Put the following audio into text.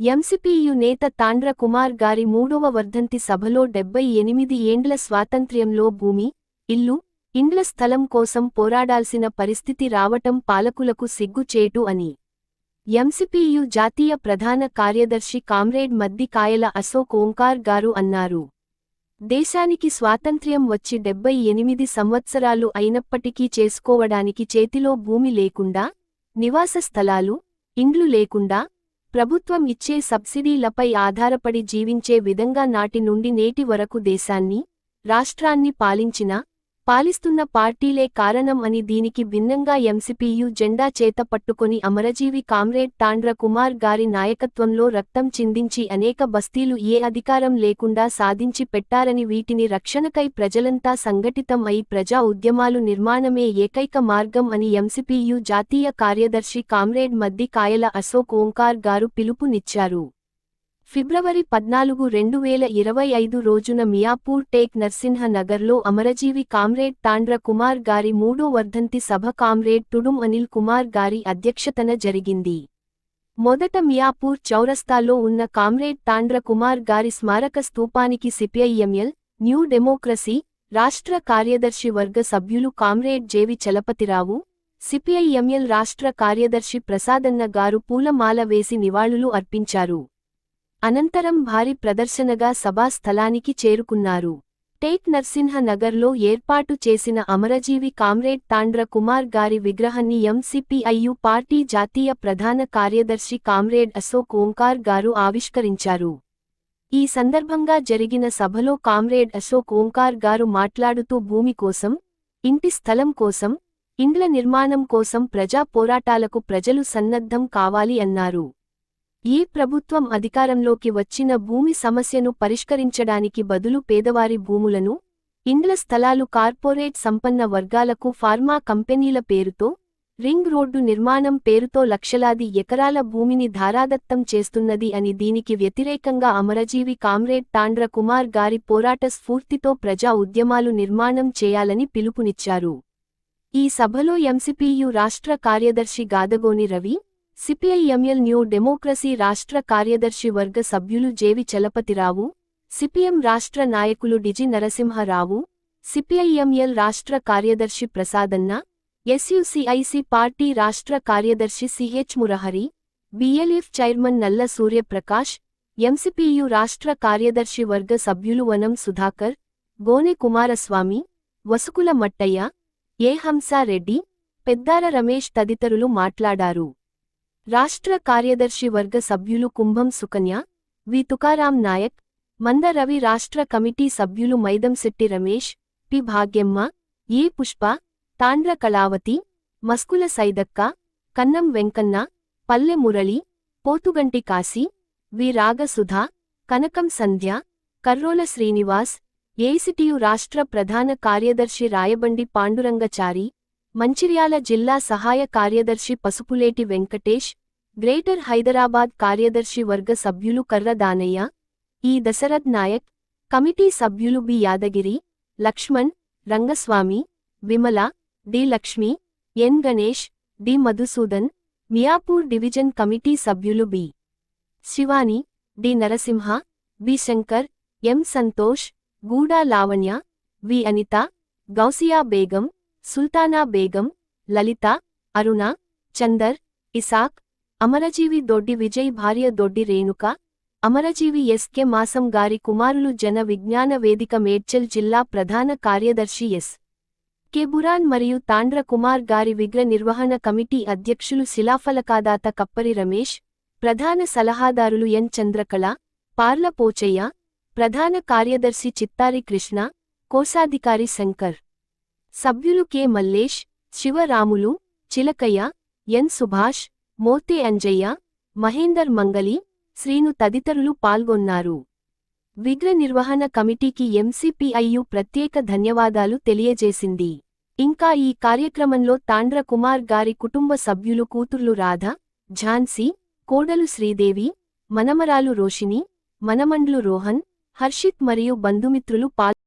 ఎంసిపియు నేత తాండ్ర కుమార్ గారి మూడవ వర్ధంతి సభలో డెబ్బై ఎనిమిది ఏండ్ల స్వాతంత్ర్యంలో భూమి ఇల్లు ఇండ్ల స్థలం కోసం పోరాడాల్సిన పరిస్థితి రావటం పాలకులకు సిగ్గుచేటు అని. ఎంసిపియు జాతీయ ప్రధాన కార్యదర్శి కామ్రేడ్ మద్దికాయల అశోక్ ఓంకార్ గారు అన్నారు. దేశానికి స్వాతంత్ర్యం వచ్చి డెబ్బై ఎనిమిది సంవత్సరాలు అయినప్పటికీ చేసుకోవడానికి చేతిలో భూమి లేకుండా నివాస స్థలాలు ఇండ్లు లేకుండా ప్రభుత్వం ఇచ్చే సబ్సిడీలపై ఆధారపడి జీవించే విధంగా నాటి నుండి నేటి వరకు దేశాన్ని రాష్ట్రాన్ని పాలించిన పాలిస్తున్న పార్టీలే కారణం అని దీనికి భిన్నంగా ఎంసిపియు జెండా చేత పట్టుకొని అమరజీవి కామ్రేడ్ తాండ్ర కుమార్ గారి నాయకత్వంలో రక్తం చిందించి అనేక బస్తీలు ఏ అధికారం లేకుండా సాధించి పెట్టారని వీటిని రక్షణకై ప్రజలంతా సంఘటితం అయి ప్రజా ఉద్యమాలు నిర్మాణమే ఏకైక మార్గం అని ఎంసిపియు జాతీయ కార్యదర్శి కామ్రేడ్ మద్ది కాయల అశోక్ ఓంకార్ గారు పిలుపునిచ్చారు. ఫిబ్రవరి పద్నాలుగు రెండు వేల ఇరవై ఐదు రోజున మియాపూర్ టేక్ నర్సింహ నగర్లో అమరజీవి కామ్రేడ్ తాండ్ర కుమార్ గారి మూడో వర్ధంతి సభ కామ్రేడ్ టుడుం అనిల్ కుమార్ గారి అధ్యక్షతన జరిగింది. మొదట మియాపూర్ చౌరస్తాలో ఉన్న కామ్రేడ్ తాండ్ర కుమార్ గారి స్మారక స్తూపానికి సిపిఐఎంఎల్ న్యూ డెమోక్రసీ రాష్ట్ర కార్యదర్శి వర్గ సభ్యులు కామ్రేడ్ జేవి చలపతిరావు సిపిఐఎంఎల్ రాష్ట్ర కార్యదర్శి ప్రసాదన్న గారు పూలమాల వేసి నివాళులు అర్పించారు. అనంతరం భారీ ప్రదర్శనగా సభా స్థలానికి చేరుకున్నారు. టేక్ నర్సింహ నగర్లో ఏర్పాటు చేసిన అమరజీవి కామ్రేడ్ తాండ్ర కుమార్ గారి విగ్రహాన్ని ఎంసిపిఐయు పార్టీ జాతీయ ప్రధాన కార్యదర్శి కామ్రేడ్ అశోక్ ఓంకార్ గారు ఆవిష్కరించారు. ఈ సందర్భంగా జరిగిన సభలో కామ్రేడ్ అశోక్ ఓంకార్ గారు మాట్లాడుతూ భూమి కోసం ఇంటి స్థలం కోసం ఇండ్ల నిర్మాణం కోసం ప్రజా పోరాటాలకు ప్రజలు సన్నద్ధం కావాలి అన్నారు. ఈ ప్రభుత్వం అధికారంలోకి వచ్చిన భూమి సమస్యను పరిష్కరించడానికి బదులు పేదవారి భూములను ఇండ్ల స్థలాలు కార్పొరేట్ సంపన్న వర్గాలకు ఫార్మా కంపెనీల పేరుతో రింగ్ రోడ్డు నిర్మాణం పేరుతో లక్షలాది ఎకరాల భూమిని ధారాదత్తం చేస్తున్నది అని దీనికి వ్యతిరేకంగా అమరజీవి కామ్రేడ్ తాండ్ర కుమార్ గారి పోరాట స్ఫూర్తితో ప్రజా ఉద్యమాలు నిర్మాణం చేయాలని పిలుపునిచ్చారు. ఈ సభలో ఎంసిపియు రాష్ట్ర కార్యదర్శి Gadagoni Ravi CPIML new democracy రాష్ట్ర కార్యదర్శి వర్గ సభ్యులు జేవి చలపతిరావు సిపిఎం రాష్ట్ర నాయకులు డిజి నరసింహరావు సిపిఐఎంఎల్ రాష్ట్ర కార్యదర్శి ప్రసాదన్న ఎస్యుసిఐసి పార్టీ రాష్ట్ర కార్యదర్శి సిహెచ్ మురహరి బిఎల్ఎఫ్ చైర్మన్ నల్ల సూర్యప్రకాష్ ఎంసిపియు రాష్ట్ర కార్యదర్శి వర్గ సభ్యులు వనం సుధాకర్ గోనె కుమారస్వామి వసుకుల మట్టయ్య ఏ హంసారెడ్డి పెద్దార రమేష్ తదితరులు మాట్లాడారు. రాష్ట్ర కార్యదర్శి వర్గ సభ్యులు కుంభం సుకన్య వి. తుకారాం నాయక్ మంద రవి రాష్ట్ర కమిటీ సభ్యులు మైదంశెట్టి రమేష్ పి. భాగ్యమ్మ ఏ. పుష్ప తాండ్ర కళావతి మస్కుల సైదక్క కన్నం వెంకన్న పల్లె మురళి పోతుగంటి కాశీ వి. రాగసుధా కనకం సంధ్య కర్రోల శ్రీనివాస్ ఏసిటియు రాష్ట్ర ప్రధాన కార్యదర్శి రాయబండి పాండురంగచారి మంచిర్యాల జిల్లా సహాయ కార్యదర్శి పసుపులేటి వెంకటేష్ గ్రేటర్ హైదరాబాద్ కార్యదర్శి వర్గ సభ్యులు కర్ర దానయ్య ఈ దశరథ్ నాయక్ కమిటీ సభ్యులు B Yadagiri Laxman Rangaswamy Vimala D Lakshmi N Ganesh D Madhusudan Miyapur division committee సభ్యులు B Shivani D Narasimha B Shankar M Santosh Guda Lavanya V Anitha Gousia Begum Sultana Begum లలిత అరుణ చందర్ ఇసాక్ అమరజీవి దొడ్డి విజయ్ భార్య దొడ్డి రేణుక అమరజీవి ఎస్కె మాసం గారి కుమారులు జన విజ్ఞాన వేదిక మేడ్చల్ జిల్లా ప్రధాన కార్యదర్శి ఎస్. కేబురాన్ మరియు తాండ్ర కుమార్ గారి విగ్ర నిర్వహణ కమిటీ అధ్యక్షులు శిలాఫలకాదాత కప్పరి రమేష్ ప్రధాన సలహాదారులు ఎన్. చంద్రకళ పార్ల పోచయ్య ప్రధాన కార్యదర్శి చిత్తారి కృష్ణ కోశాధికారి శంకర్. సభ్యులు కె. మల్లేష్ శివరాములు చిలకయ్య ఎన్. సుభాష్ మోతే అంజయ్య మహేందర్ మంగలి శ్రీను తదితరులు పాల్గొన్నారు. విగ్ర నిర్వహణ కమిటీకి ఎంసిపిఐయు ప్రత్యేక ధన్యవాదాలు తెలియజేసింది. ఇంకా ఈ కార్యక్రమంలో తాండ్ర కుమార్ గారి కుటుంబ సభ్యులు కూతుర్లు రాధ ఝాన్సీ కోడలు శ్రీదేవి మనమరాలు రోషిణి మనమండ్లు రోహన్ హర్షిత్ మరియు బంధుమిత్రులు పాల్